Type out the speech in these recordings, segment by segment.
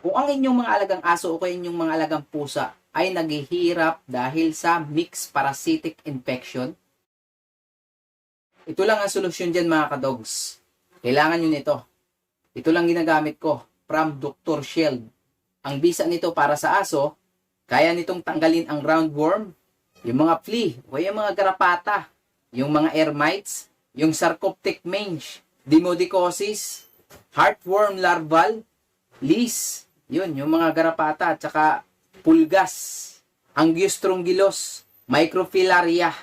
Kung ang inyong mga alagang aso o kaya inyong mga alagang pusa ay naghihirap dahil sa mixed parasitic infection, ito lang ang solusyon dyan mga kadogs. Kailangan nyo nito. Ito lang ginagamit ko from Dr. Shield. Ang bisa nito para sa aso, kaya nitong tanggalin ang roundworm, yung mga flea, o yung mga garapata, yung mga air mites, yung sarcoptic mange, demodicosis, heartworm larval, lees, yun, yung mga garapata, at saka pulgas, angiostrongylos, microfilaria,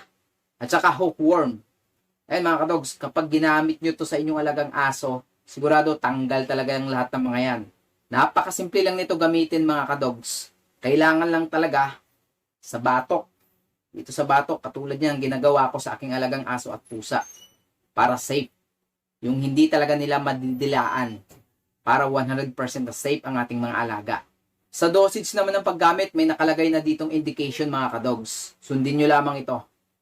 at saka hookworm. Ayan mga kadogs, kapag ginamit nyo to sa inyong alagang aso, sigurado tanggal talaga yung lahat ng mga yan. Napakasimple lang nito gamitin mga kadogs. Kailangan lang talaga sa batok. Dito sa batok, katulad niyan ginagawa ko sa aking alagang aso at pusa. Para safe. Yung hindi talaga nila madidilaan. Para 100% na safe ang ating mga alaga. Sa dosage naman ng paggamit, may nakalagay na ditong indication mga kadogs. Sundin nyo lamang ito.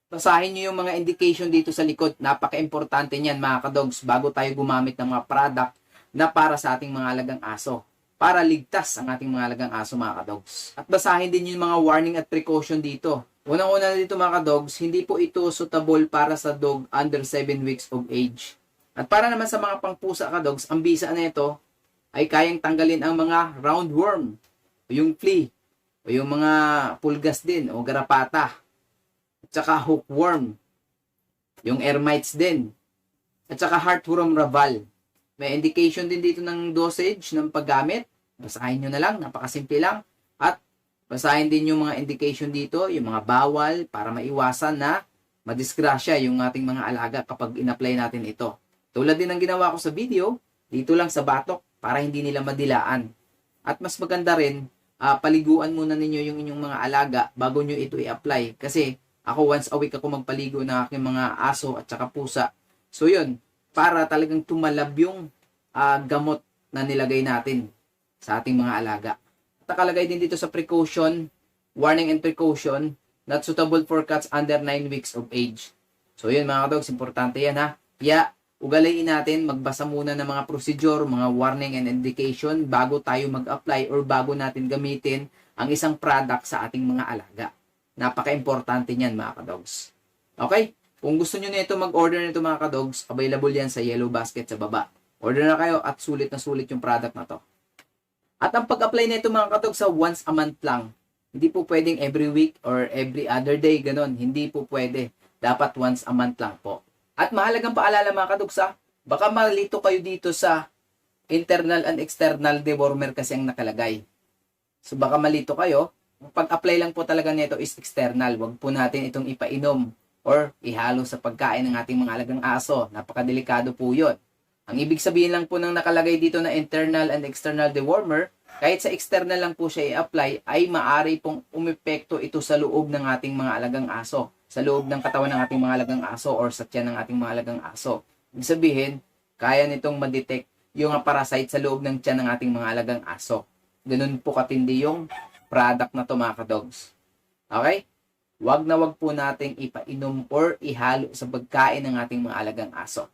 Basahin nyo yung mga indication dito sa likod. Napaka-importante niyan mga kadogs bago tayo gumamit ng mga product na para sa ating mga alagang aso. Para ligtas ang ating mga alagang aso mga kadogs. At basahin din yung mga warning at precaution dito. Unang-una na dito mga kadogs, hindi po ito suitable para sa dog under 7 weeks of age. At para naman sa mga pangpusa kadogs, ang bisa na ito ay kayang tanggalin ang mga roundworm, o yung flea, o yung mga pulgas din, o garapata, at saka hookworm, yung air mites din, at saka heartworm raval. May indication din dito ng dosage ng paggamit. Basahin nyo na lang, napakasimple lang. At basahin din yung mga indication dito, yung mga bawal para maiwasan na madisgrasya yung ating mga alaga kapag in-apply natin ito. Tulad din ng ginawa ko sa video, dito lang sa batok para hindi nila madilaan. At mas maganda rin, ah, paliguan muna ninyo yung inyong mga alaga bago nyo ito i-apply. Kasi ako once a week ako magpaligo ng aking mga aso at saka pusa. So yun, para talagang tumalab yung ah, gamot na nilagay natin sa ating mga alaga. At nakalagay din dito sa precaution, warning and precaution, not suitable for cats under 9 weeks of age. So yun mga dogs, importante yan ha. Kaya ugalayin natin, magbasa muna ng mga procedure, mga warning and indication bago tayo mag-apply or bago natin gamitin ang isang product sa ating mga alaga. Napaka-importante niyan mga kadogs. Okay? Kung gusto nyo nito mag-order nito mga kadogs, available yan sa yellow basket sa baba. Order na kayo at sulit na sulit yung product na to. At ang pag-apply nito mga kadogs sa once a month lang. Hindi po pwedeng every week or every other day, ganon. Hindi po pwede. Dapat once a month lang po. At mahalagang paalala mga kadogs ha, baka malito kayo dito sa internal and external dewormer kasi ang nakalagay. So baka malito kayo, pag-apply lang po talaga nito is external. Huwag po natin itong ipainom or ihalo sa pagkain ng ating mga alagang aso. Napakadelikado po yun. Ang ibig sabihin lang po ng nakalagay dito na internal and external dewormer, kahit sa external lang po siya i-apply, ay maari pong umepekto ito sa loob ng ating mga alagang aso. Sa loob ng katawan ng ating mga alagang aso or sa tiyan ng ating mga alagang aso. Ibig sabihin, kaya nitong ma-detect yung parasite sa loob ng tiyan ng ating mga alagang aso. Ganun po katindi yung product na to mga kadogs. Okay? Wag na wag po nating ipainom or ihalo sa pagkain ng ating mga alagang aso.